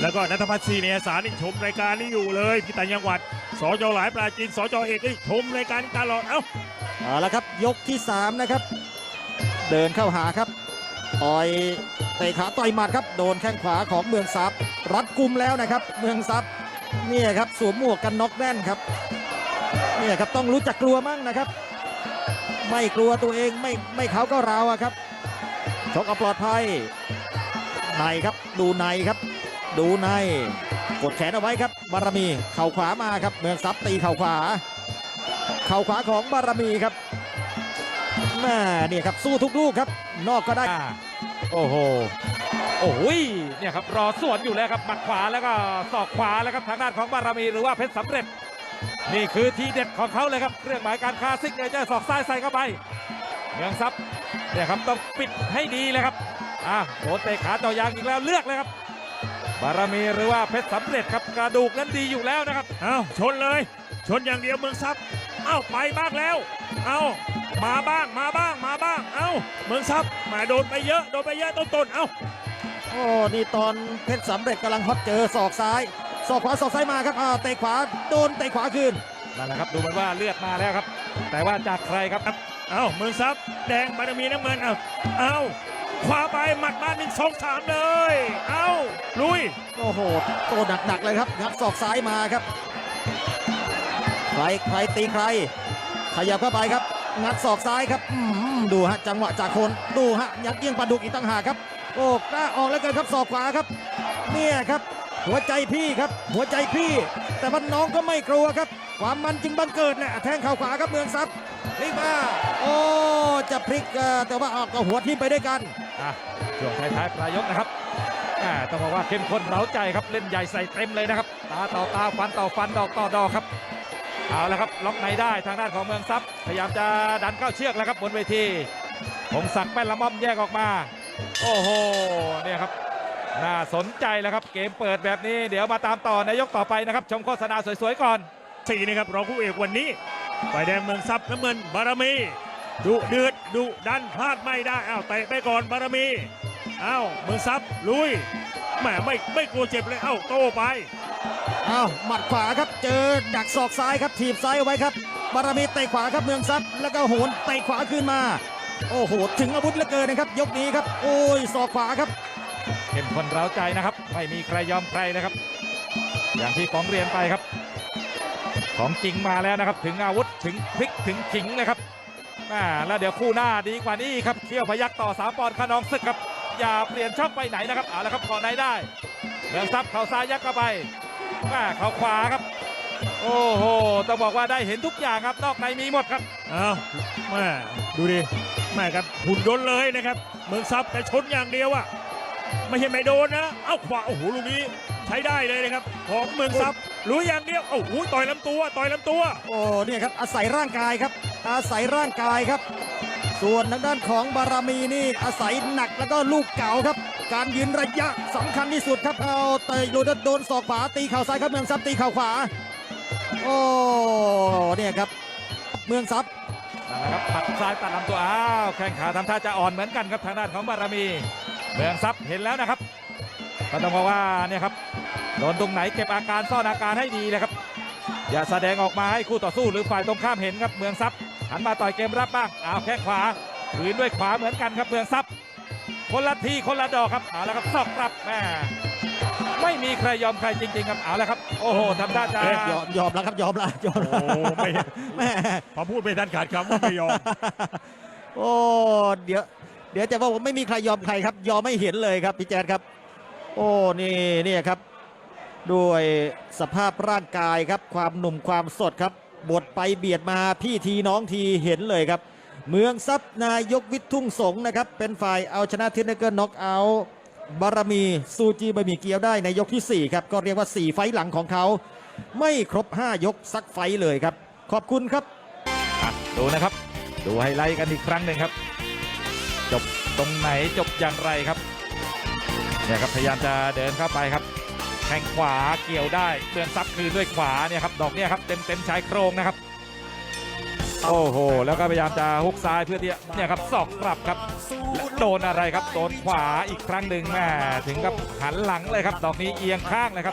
แล้วก็นัทพัฒน์ศรีเนียสารนี่ชมรายการนี้อยู่เลยพี่ต่างจังหวัดสจหลายปราจีนสจเอกนี่ชมรายการนี้ตลอดเอ้าเอาละครับยกที่ 3 นะครับ เดินเข้าหาครับต่อยเตะขาต่อยหมัดครับโดนแข้งขวาของเมืองซับรัดกุมแล้วนะครับ เมืองซับเนี่ยครับสวมหมวกกันน็อกแน่นครับเนี่ยครับต้องรู้จักกลัวมั่งนะครับ ไม่กลัวตัวเองไม่ไม่เขาก็เราอะครับชกเอาปลอดภัยในครับดูในครับ ดูใน กดแขนเอาไว้ครับบารมีเข่าขวามาครับ เมืองซับตีเข่าขวา เข่าขวาของบารมีครับแม่เนี่ยครับสู้ทุกลูกครับ นอกก็ได้อ่าโอ้โหโอ้โหยเนี่ยครับรอสวนอยู่แล้วครับหมัดขวาแล้วก็ศอกขวาแล้วครับทางด้านของบารมีหรือว่าเพชรสำเร็จ นี่คือทีเด็ดของเขาเลยครับเครื่องหมายการค้าซิกเนเจอร์ศอกซ้ายใส่เข้าไปเมืองซับเนี่ยครับต้องปิดให้ดีเลยครับอะโดนเตะขาต่อยางอีกแล้วเลือกเลยครับ บารมีหรือว่าเพชรสำเร็จครับกระดูกนั้นดีอยู่แล้วนะครับ เอ้าชนเลย ชนอย่างเดียวเมืองซับเอ้าไปบ้างแล้ว เอ้ามาบ้างมาบ้างมาบ้าง เอ้าเมืองซับมาโดนไปเยอะโดนไปเยอะต้นๆเอ้าโอ้นี่ตอนเพชรสำเร็จกำลังฮอตเจอศอกซ้ายศอกขวาศอกซ้ายมาครับอ่าเตะขวาโดนเตะขวาคืนนั่นแหละครับดูเหมือนว่าเลือดมาแล้วครับ แต่ว่าจากใครครับ เอ้าเมืองซับแดงบารมีน้ำเงินเอ้าเอ้า ขวาไปหมัดมาหนึ่งสองสามเลย เอ้าลุย โอ้โหโตหนักๆเลยครับงัดศอกซ้ายมาครับ ใครใครตีใคร ขยับเข้าไปครับ งัดศอกซ้ายครับดูฮะจังหวะจากคนดูฮะยักเยี่ยงปลาดุกอีกตั้งหากครับ โอ้กล้าออกแล้วกินครับศอกขวาครับ เนี่ยครับ หัวใจพี่ครับ หัวใจพี่ แต่ว่าน้องก็ไม่กลัวครับ ความมันจึงบังเกิดแหละแทงเข่าขวาครับเมืองซับพลิกมาโอ้จะพลิกแต่ว่าออกกับหัวทิ่มไปด้วยกัน อะช่วงท้ายๆปลายยกนะครับต้องบอกว่าเข้มข้นเร้าใจครับเล่นใหญ่ใส่เต็มเลยนะครับตาต่อตาฟันต่อฟันดอกต่อดอกครับเอาละครับล็อกในได้ทางด้านของเมืองซับพยายามจะดันเข้าเชือกแล้วครับบนเวทีพงศักดิ์แป้นละม่อมแยกออกมา โอ้โหเนี่ยครับน่าสนใจแล้วครับเกมเปิดแบบนี้เดี๋ยวมาตามต่อในยกต่อไปนะครับ ชมโฆษณาสวยๆก่อนสี่นะครับรองคู่เอกวันนี้ฝ่ายแดงเมืองซับน้ำเงินบารมี ดุเดือดดุดันพลาดไม่ได้อ้าวเตะไปก่อนบารมีอ้าวเมืองซับลุยแหมไม่ไม่กลัวเจ็บเลยเอ้าโต้ไปอ้าวหมัดขวาครับเจอดักศอกซ้ายครับถีบซ้ายเอาไว้ครับ บารมีเตะขวาครับเมืองซับแล้วก็โหนเตะขวาขึ้นมา โอ้โหถึงอาวุธเหลือเกินนะครับ ยกนี้ครับ โอ้ยศอกขวาครับเข้มข้นเร้าใจนะครับ ไม่มีใครยอมใครนะครับ อย่างที่ผมเรียนไปครับ ของจริงมาแล้วนะครับ ถึงอาวุธถึงพลิกถึงขิงนะครับอ่า แล้วเดี๋ยวคู่หน้าดีกว่านี้ครับเขี้ยวพยักต่อสามปอนด์ขนองศึกครับอย่าเปลี่ยนช่องไปไหนนะครับเอาละครับขอในได้เรืองซับเข่าซ้ายยักเข้าไปอ่เข่าขวาครับ โอ้โหต้องบอกว่าได้เห็นทุกอย่างครับนอกในมีหมดครับอ้าวแม่ดูดิแม่ครับหุ่นยนต์เลยนะครับเมืองซับแต่ชนอย่างเดียวอะไม่ใช่ไม่โดนนะ เอ้าขวาโอ้โหลูกนี้ใช้ได้เลยนะครับ ของเมืองซับ รู้อย่างเดียวโอ้โหต่อยลำตัวต่อยลำตัว โอ้เนี่ยครับอาศัยร่างกายครับ อาศัยร่างกายครับ ส่วนทางด้านของบารมีนี่อาศัยหนักแล้วก็ลูกเก่าครับ การยืนระยะสำคัญที่สุดครับเอาเตะโดนโดนศอกขวาตีเข่าซ้ายครับเมืองซับตีเข่าขวาโอ้เนี่ยครับ เมืองซับนั่นแหละครับปัดซ้ายตัดลำตัวอ้าวแข้งขาทำท่าจะอ่อนเหมือนกันครับทางด้านของบารมี เมืองซับเห็นแล้วนะครับก็ต้องบอกว่าเนี่ยครับ โดนตรงไหนเก็บอาการซ่อนอาการให้ดีนะครับ อย่าแสดงออกมาให้คู่ต่อสู้หรือฝ่ายตรงข้ามเห็นครับเมืองซับหันมาต่อยเกมรับบ้างอ้าวแข้งขวาขืนด้วยขวาเหมือนกันครับเมืองซับคนละทีคนละดอกครับเอาละครับซอกกลับแม่ไม่มีใครยอมใครจริง ๆ ครับเอาละครับ โอ้โหทำท่าจะยอมยอมแล้วครับยอมแล้วยอมโอ้แล้วไม่แม่พอพูดไปทันขาดคำว่าไม่ยอมโอ้เดี๋ยวเดี๋ยวจะว่าผมไม่มีใครยอมใครครับ ยอมไม่เห็นเลยครับพี่แจ๊ดครับ โอ้นี่เนี่ยครับ ด้วยสภาพร่างกายครับความหนุ่มความสดครับบดไปเบียดมาพี่ทีน้องทีเห็นเลยครับ เมืองซับนายกวิททุ่งสงนะครับ เป็นฝ่ายเอาชนะเทนเนเกอร์น็อกเอาบารมีซูจีบะหมี่เกี๊ยวได้ในยกที่ 4 ครับ ก็เรียกว่า 4 ไฟต์หลังของเขา ไม่ครบ 5 ยกสักไฟเลยครับ ขอบคุณครับดูนะครับ ดูไฮไลท์กันอีกครั้งหนึ่งครับ จบตรงไหนจบอย่างไรครับเนี่ยครับพยายามจะเดินเข้าไปครับ แข้งขวาเกี่ยวได้เตือนซับคืนด้วยขวาเนี่ยครับดอกเนี่ยครับเต็มเต็มชายโครงนะครับ โอ้โห แล้วก็พยายามจะฮุกซ้ายเพื่อที่เนี่ยครับศอกกลับครับและโดนอะไรครับโดนขวาอีกครั้งหนึ่งแม่ถึงกับหันหลังเลยครับ ดอกนี้เอียงข้างเลยครับ